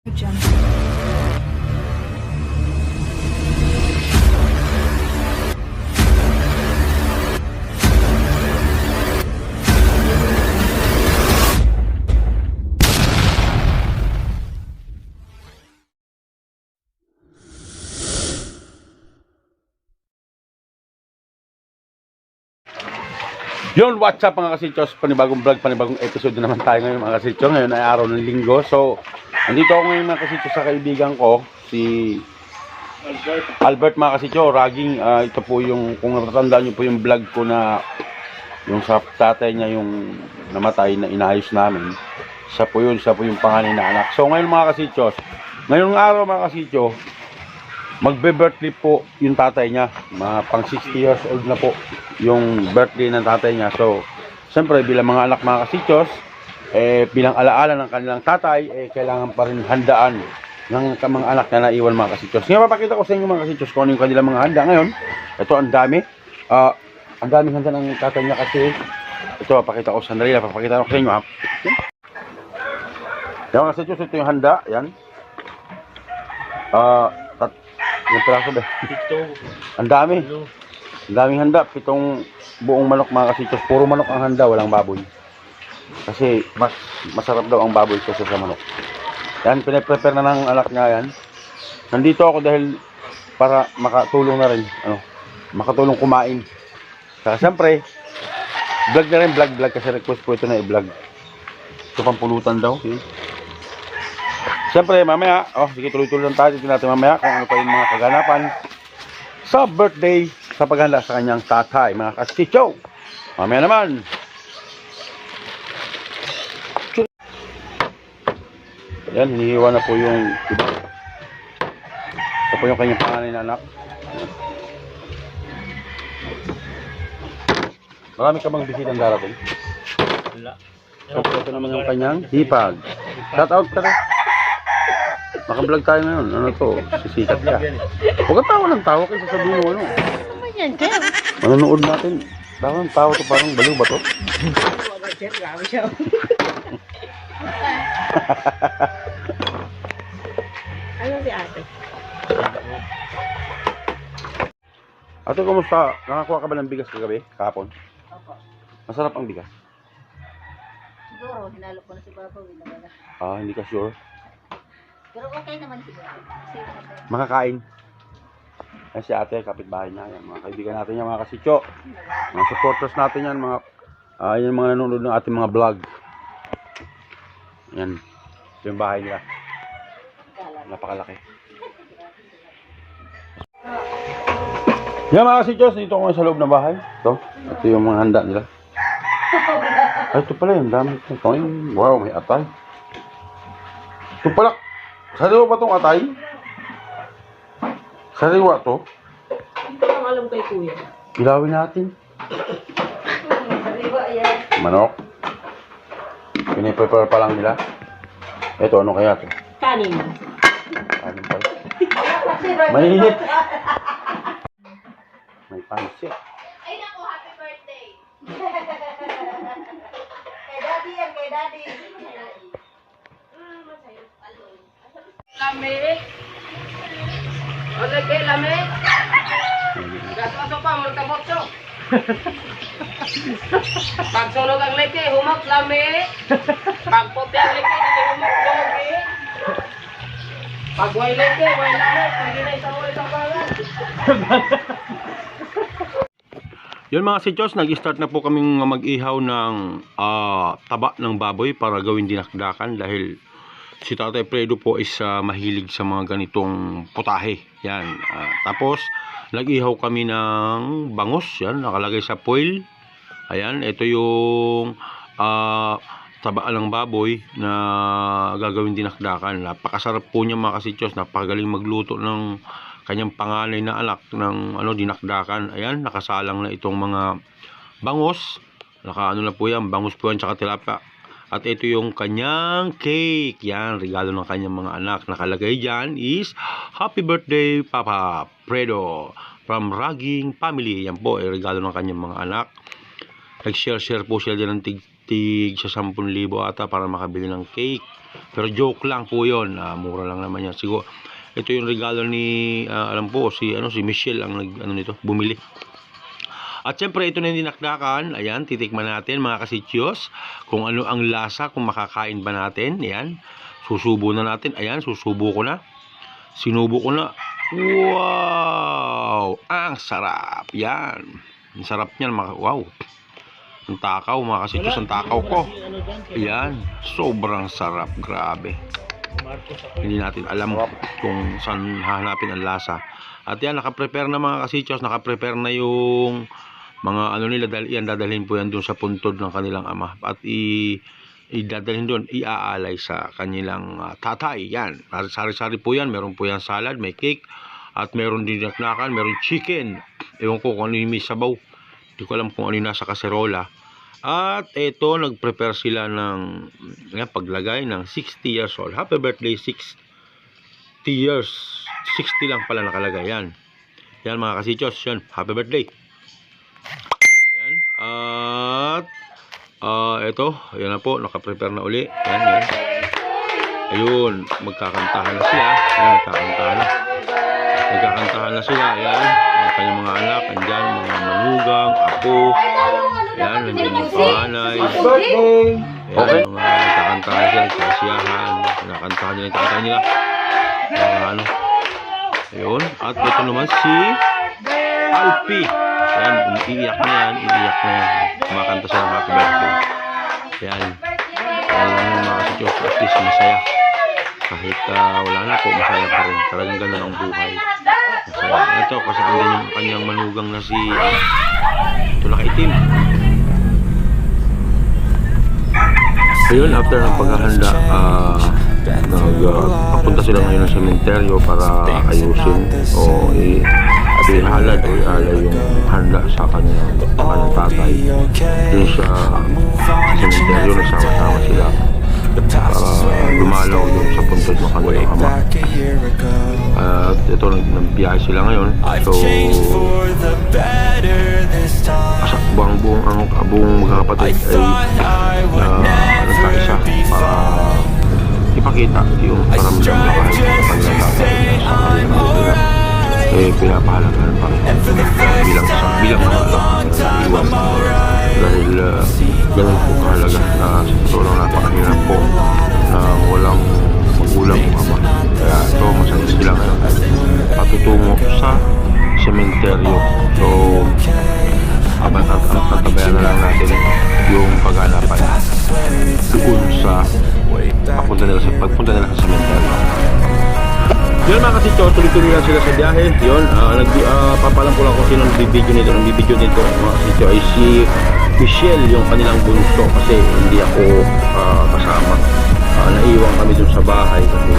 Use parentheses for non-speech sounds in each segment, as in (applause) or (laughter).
Yun, what's up mga kasichos? Panibagong vlog, panibagong episode na naman tayo ngayon mga kasichos. Ngayon ay araw ng linggo. So, andito ako ngayon mga kasichos sa kaibigan ko, si Albert mga kasichos. Raging, ah, ito po yung, kung natatandaan nyo po yung vlog ko na yung sa tatay niya yung namatay na inayos namin. Siya po yun, siya po yung panganay na anak. So ngayon mga kasichos, ngayong araw mga kasichos, magbe-birthday po yung tatay niya. Mga pang 60 years old na po yung birthday ng tatay niya. So, siyempre bilang mga anak mga kasichos, eh, bilang alaala ng kanilang tatay, eh, kailangan pa rin handaan ng mga anak na naiwan mga kasichos. Ngayon, papakita ko sa inyo mga kasichos kung ano yung kanilang mga handa ngayon. Ito, ang dami. Ah, ang daming handa ng tatay niya kasi. Ito, papakita ko sandali lang. Papakita ko sa inyo ha. Yan mga kasichos, ito yung handa. Yan. Ah, tat, yung piraso ba? Ang dami. Ang daming handa. Pitong buong manok mga kasichos. Puro manok ang handa, walang baboy. Kasi mas masarap daw ang baboy kaysa sa manok. Yan, pinaprepare na ng anak niya yan. Nandito ako dahil para makatulong na rin. Ano, makatulong kumain. Saka siyempre, vlog na rin, vlog, vlog. Kasi request ko ito na i-vlog. Ito pampulutan daw. Okay. Siyempre, mamaya, oh, sige, tuloy-tuloy lang tayo. Tignan natin mamaya kung ano pa yung mga kaganapan sa birthday sa paghanda sa kanyang tatay, mga kasicho. Mamaya naman. Yan, hinihiwa na po yung iba. Ito po yung kanyang panganay na anak. Marami ka bang bisitang darating? Wala. So, ito naman yung kanyang hipag. Shout out ka na. Naka-vlog tayo ngayon. Ano to? Sisikat ka. Huwag ka tawa ng tawa kasi sabihin mo ano. Manonood natin. Bakit ang tawa to parang baliw ba to? Siya. (laughs) ano si ate? Ate, kumusta? Nakakuha ka ba ng bigas kagabi? Kahapon? Opo. Masarap ang bigas. Siguro, hinalo ko na si Babaw. Wala. Ah, hindi ka sure. Pero okay naman siguro. Kasi, Makakain. Yan si ate, kapitbahay niya. Yan, mga kaibigan natin yan, mga kasityo. Mga supporters natin yan, mga ah yan mga nanonood ng ating mga vlog. Yan. Ito yung bahay nila. Napakalaki. Yan mga kasityos, dito ako ngayon sa loob ng bahay. Ito, ito yung mga handa nila. Ay, ito pala yung dami. Ito, yung- wow, may atay. Ito pala, sariwa ba itong atay? Sariwa to. Hindi ko alam kay kuya. Ilawin natin. Sariwa yan. Manok. Piniprepare pa lang nila. Ito, ano kaya to? Kanin. Mainit. May pansit. Ay naku, happy birthday! Kay daddy yan, kay daddy. Lami! Oleh ke lami! Gato pa, mo kabotso! Pag sunog ang leke, humok lami! Pag puti ang leke, logi! Pag way leke, way lami, pwede na isang way isang balan! Yun mga sityos, nag-start na po kaming mag-ihaw ng ah, taba ng baboy para gawin dinakdakan dahil si Tatay Fredo po is ah, mahilig sa mga ganitong putahe. Yan. Ah, tapos, nag-ihaw kami ng bangus. Yan, nakalagay sa foil. Ayan, ito yung ah, taba ng baboy na gagawin dinakdakan. Napakasarap po niya mga kasityos. Napakagaling magluto ng kanyang panganay na anak ng ano dinakdakan. Ayan, nakasalang na itong mga bangus. Naka ano na po yan, bangus po yan tsaka tilapia. At ito yung kanyang cake. Yan, regalo ng kanyang mga anak. Nakalagay dyan is Happy Birthday Papa Fredo from Raging Family. Yan po, ay regalo ng kanyang mga anak. Nag-share-share po sila dyan ng tig-tig sa 10,000 ata para makabili ng cake. Pero joke lang po yun. Ah, mura lang naman yan. Siguro, ito yung regalo ni, ah, alam po, si, ano, si Michelle ang nag, ano nito, bumili. At syempre, ito na yung dinakdakan. Ayan, titikman natin mga kasityos. Kung ano ang lasa, kung makakain ba natin. Ayan, susubo na natin. Ayan, susubo ko na. Sinubo ko na. Wow! Ang sarap. Yan. Ang sarap niyan. Wow. Ang takaw, mga kasityos, ang takaw ko. Ayan, sobrang sarap. Grabe. Hindi natin alam kung saan hahanapin ang lasa. At yan, nakaprepare na mga kasityos, nakaprepare na yung mga ano nila, dahil yan dadalhin po yan doon sa puntod ng kanilang ama. At i idadalhin doon, iaalay sa kanilang ah, tatay. Yan, sari-sari po yan. Meron po yan salad, may cake, at meron din naknakan, meron chicken. Ewan ko kung ano yung may sabaw. Hindi ko alam kung ano yung nasa kaserola. At ito, nag-prepare sila ng yan, paglagay ng 60 years old. Happy birthday, 60 years. 60 lang pala nakalagay. Yan. Yan mga kasichos. Yan. Happy birthday. Yan. At ah ito. Yan na po. Nakaprepare na uli. Yan. Yan. Ayun. Magkakantahan na sila. Yan. Magkakantahan na. Magkakantahan na sila. Yan. Ang kanyang mga anak. Andyan. Mga manugang. Apo. Yan. Nandiyan yung panganay. Birthday! Ayan, mga nagkakantahan sila, nagkasiyahan, nakakantahan nila, nagkakantahan nila. Mga ano. Ayun. At ito naman si Alpi. Ayan, iiyak na yan, iiyak na yan. Kumakanta siya ng happy birthday. Ayan. Ayan lang yung mga at least masaya. Kahit ah, wala na po, masaya pa rin. Talagang ganun ang buhay. Masaya. Ito, kasi ang kanyang, kanyang manugang na si, ah, ito nakaitim. Ayun, after ng paghahanda, ah, nag, ah, papunta sila ngayon ng sementeryo para ayusin o i- ihalad o ialay yung handa sa kanilang, sa kanilang tatay. Dun sa sementeryo, nagsama-sama sila para dumalaw dun sa puntod ng kanilang ama. At ito, nagbiyahe sila ngayon. So, asa, buong ang buong magkakapatid ay na nagkaisa para ipakita yung paramdam na kahit sa na sa kanilang buhay eh pinapahalagaan pa rin bilang sa bilang mga iwan dahil uh, ganun po kahalaga na lang napakahirap po na walang magulang ama kaya ito masaya sila ngayon patutungo sa sementeryo so abang at ang tatabayan na lang natin yung paghanapan doon sa papunta nila sa pagpunta nila sa cemetery. Yun mga kasityo, tuloy-tuloy lang sila sa biyahe. Yun, uh, nag, uh, papalam ko lang kung sino nagbibideo nito. Ang bibideo nito mga kasityo ay si Michelle, yung kanilang bunso kasi hindi ako ah, kasama. Ah, naiwan kami dun sa bahay kasi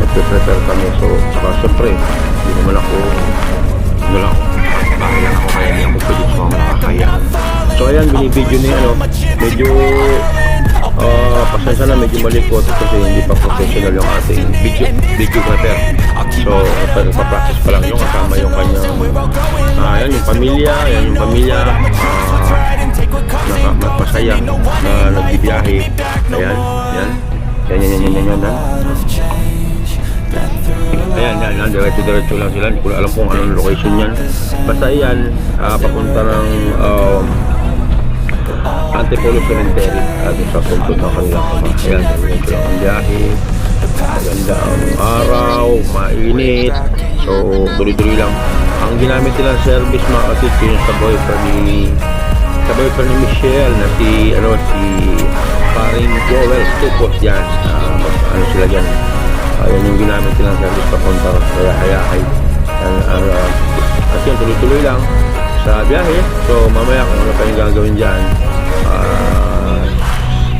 nagpe-prepare kami. So, saka syempre, hindi naman ako, ano lang ako, bahay lang ako kaya hindi ako pwede sa mga nakakaya. So ayan, binibideo ni ano, medyo ah pasensya na medyo malikot kasi hindi pa professional yung ating video videographer. So, pero pa-practice pa lang yung kasama yung kanyang ah yan, yung pamilya, yan yung pamilya ah naka, masaya na nagbibiyahe. Ayan, yan. Yan, yan, yan, yan, yan, yan. Ayan, yan, yan. Diretso-diretso lang sila. Hindi ko alam kung anong location yan. Basta yan, ah, papunta ng um, Antipolo Cemetery at sa puntod ng kanilang ama. Ayan, diretso lang ang biyahe. Maganda ang araw, mainit. So, tuloy-tuloy lang. Ang ginamit nilang service mga kasityo yung sa boyfriend ni sa boyfriend ni Michelle na si ano si paring Joel Stupot yan. Ah, mas- ano sila dyan. Ayan yung ginamit nilang service papunta kaya hayahay. Yan, ang, ah, at yun, tuloy-tuloy lang sa biyahe. So, mamaya kung ano pa yung gagawin dyan, ah,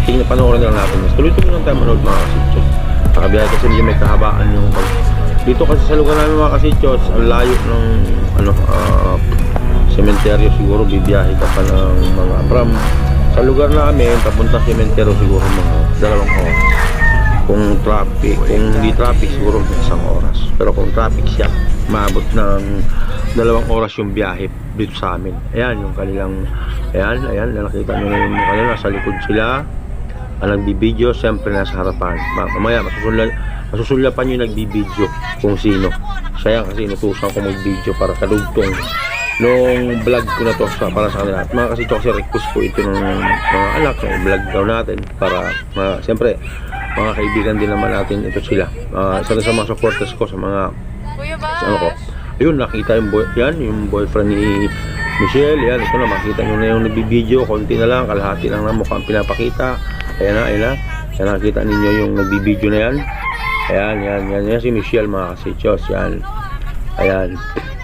tingnan panoorin lang natin. Tuloy-tuloy lang tayo manood mga kasitsos. Nakabiyahe kasi medyo may kahabaan yung. Dito kasi sa lugar namin mga kasitsos, ang layo ng ano, ah, sementeryo siguro bibiyahe ka pa ng mga from sa lugar namin papunta sementeryo siguro mga dalawang oras. Kung traffic kung hindi traffic siguro isang oras. Pero kung traffic siya maabot ng dalawang oras yung biyahe dito sa amin. Ayan yung kanilang ayan ayan nakita nyo yung kanila sa likod sila ang nagbibideo, siyempre nasa harapan. Ma- Mamaya, masusulya, masusulyapan yung nagbibideo kung sino. Siya kasi inutusan ko mag-video para kadugtong nung vlog ko na to sa, para sa kanila. At mga kasi kasi request ko ito ng mga anak na i-vlog daw natin para, mga, siyempre, mga kaibigan din naman natin ito sila. Uh, isa sa mga supporters ko sa mga sa ano ko. Ayun, nakita yung boy, yan, yung boyfriend ni Michelle, yan, ito na, makita nyo na yung nagbibideo, konti na lang, kalahati lang na mukhang pinapakita. Ayan na, ayan na. Yan, nakita ninyo yung nagbibideo na yan. Ayan, yan, yan, yan, si Michelle, mga kasichos, yan. Ayan,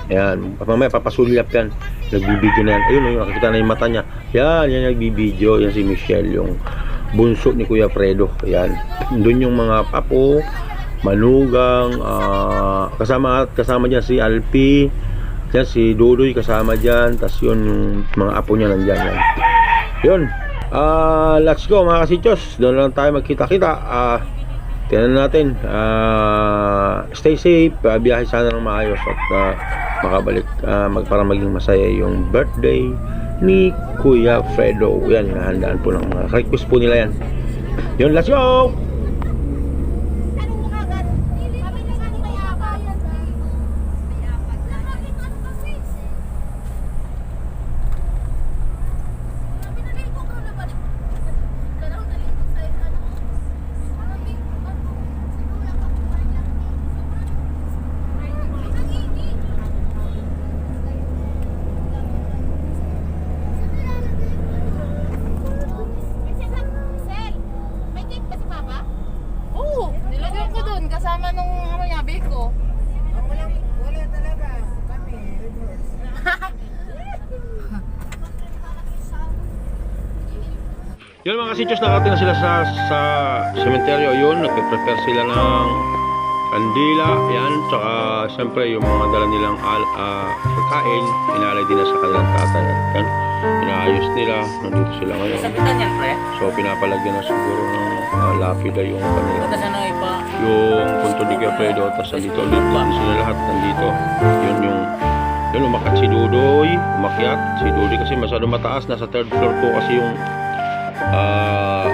ayan, mamaya papasulyap yan, nagbibideo na yan. Ayun, ayun, nakikita na yung mata niya. Yan, yan, nagbibideo, yan si Michelle, yung bunso ni Kuya Fredo. Ayan, doon yung mga papo, Manugang, ah, kasama kasama diyan si Alpi, yan si Dudoy kasama diyan, tas yun yung mga apo niya nandiyan yan. Yun. Ah, let's go mga kasichos. Doon lang tayo magkita-kita. Ah, tingnan natin. Ah, stay safe. Ah, biyahe sana ng maayos at ah, makabalik mag, para maging masaya yung birthday ni Kuya Fredo. Yan, hinahandaan po ng mga request po nila yan. Yun, let's go! May cake ba si Papa? Oo, nilagyan ko doon kasama nung ano niya, biko. Wala talaga. Kami, reverse. Yun mga kasichos, nakarating na sila sa, sa cementerio. Yun, nagpe-prepare sila ng kandila. Yan, tsaka siyempre yung mga dala nilang al, ah, pagkain, inalay din na sa kanilang tatay. Yan, inaayos nila. Nandito sila ngayon. Sabitan yan, pre. So, pinapalagyan na siguro ng ah, lapida yung kanila. Yung punto ni Alfredo, tapos nandito ulit. Sila lahat nandito. Yun yung yun, umakyat si Dudoy. Umakyat si Dudoy kasi masyado mataas. Nasa third floor po kasi yung ah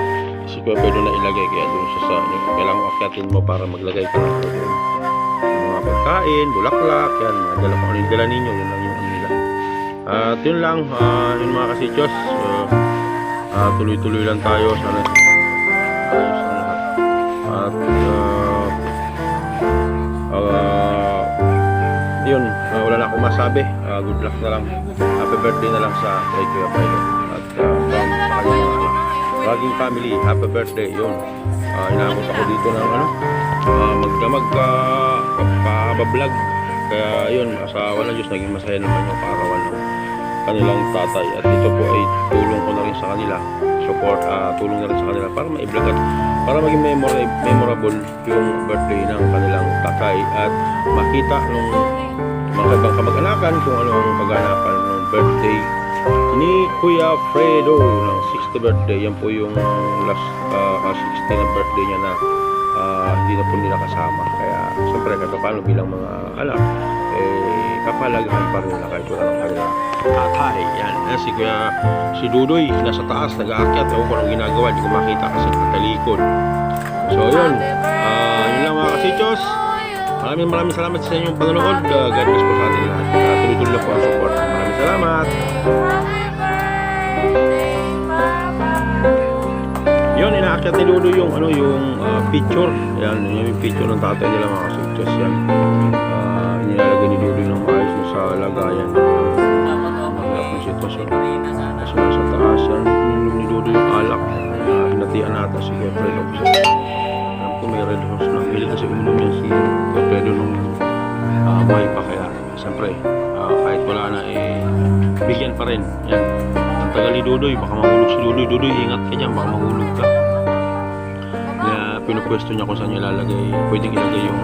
si Kuya Pedro na ilagay. Kaya doon siya sa, ano, kailangan akyatin mo para maglagay ka ng doon. Mga pagkain, bulaklak, yan, mga dala ano yung dala ninyo, yun lang yung ano. At yun lang, ah, yun mga kasichos. So, ah, tuloy-tuloy lang tayo. Sana ayos ang lahat. At ah, ah, yun, ah, wala na akong masabi. Ah, good luck na lang. Happy birthday na lang sa kay Kuya Pailo. At uh, from kanyang Raging family, happy birthday. Yun. Ah, inaabot ako dito ng ano, uh, magdamag ka, pa-vlog. Kaya yun, sa walang Diyos, naging masaya naman yung kaarawan ng kanilang tatay. At ito po ay tulong ko na rin sa kanila. Support, ah, tulong na rin sa kanila para ma-vlog at para maging memorable, yung birthday ng kanilang tatay at makita nung mga ibang kamag-anakan kung ano ang kaganapan ng birthday ni Kuya Fredo ng 60th birthday. Yan po yung last uh, 60 na birthday niya na ah, hindi na po nila kasama. Kaya siyempre kahit paano bilang mga anak, eh, kapalagahan pa rin nila kahit wala ng kanilang tatay. Yan. Yan si Kuya, si Dudoy, nasa taas, nag-aakyat. Ewan ko anong ginagawa, hindi ko makita kasi natalikod. So yun, Ah, yun lang mga kasichos. Maraming maraming salamat sa inyong panonood. Uh, God bless po sa ating lahat. Uh, tuloy-tuloy po ang support. Maraming salamat. Yun, inaakyat ni Dudo yung ano yung ah, picture. Yan, yun yung picture ng tatay nila mga kasichos. Yan. Uh, inilalagay ni Dudo ng maayos dun sa lagayan. Mahirap ng sitwasyon. Kasi nasa taas yan. Yung ni Dudo yung alak. Uh, hinatian nata si Fredo. Kasi alam ko may red horse na. Hilig kasi uminom yan si Fredo nung uh, buhay pa. Kaya siyempre, ah, kahit wala na eh, bigyan pa rin. Yan. Tagal ni Dudoy. Baka mahulog si Dudoy. Dudoy, ingat ka dyan. Baka mahulog ka. Pinupwesto niya kung saan niya lalagay. Pwedeng ilagay yung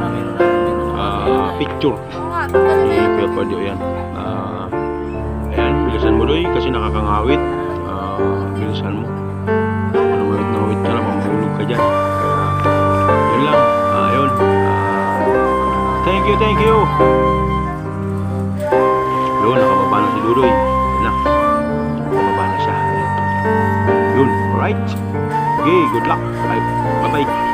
ah, picture ni Kuya Fredo. Yan. Ah, ayan, bilisan mo doy kasi nakakangawit. Ah, bilisan mo. Mawit na mawit ka na, mamahulog ka dyan. Kaya, yun lang. Yun. Ah, thank you, thank you. Yun, nakababa na si Dudoy. Yun na. Nakababa na siya. Yun, alright. Sige, good luck. Bye-bye.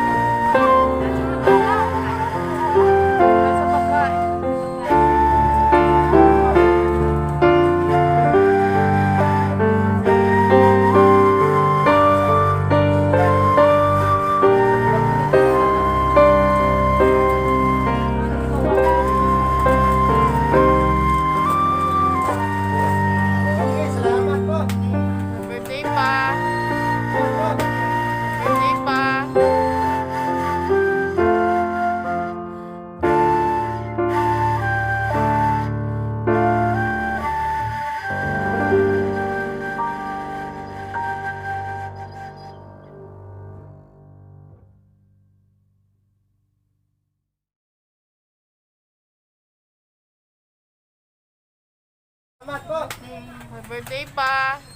Birthday pa.